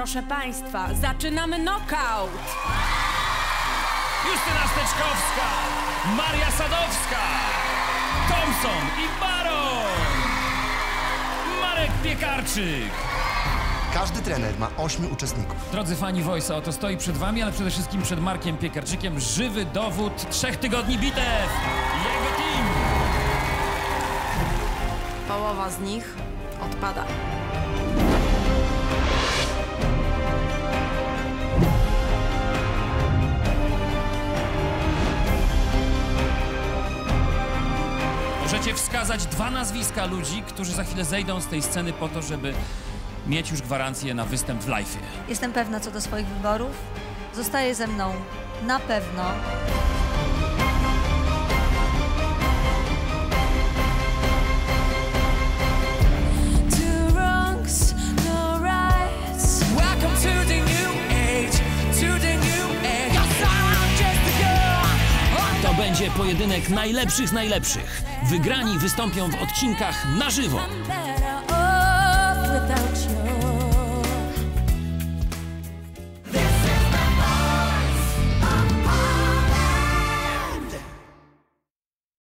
Proszę Państwa, zaczynamy knockout! Justyna Steczkowska, Maria Sadowska, Thompson i Baron! Marek Piekarczyk. Każdy trener ma ośmiu uczestników. Drodzy fani Voice'a, oto stoi przed wami, ale przede wszystkim przed Markiem Piekarczykiem żywy dowód trzech tygodni bitew. Jego team. Połowa z nich odpada. Możecie wskazać dwa nazwiska ludzi, którzy za chwilę zejdą z tej sceny po to, żeby mieć już gwarancję na występ w live'ie. Jestem pewna co do swoich wyborów. Zostaje ze mną na pewno będzie pojedynek najlepszych najlepszych. Wygrani wystąpią w odcinkach na żywo.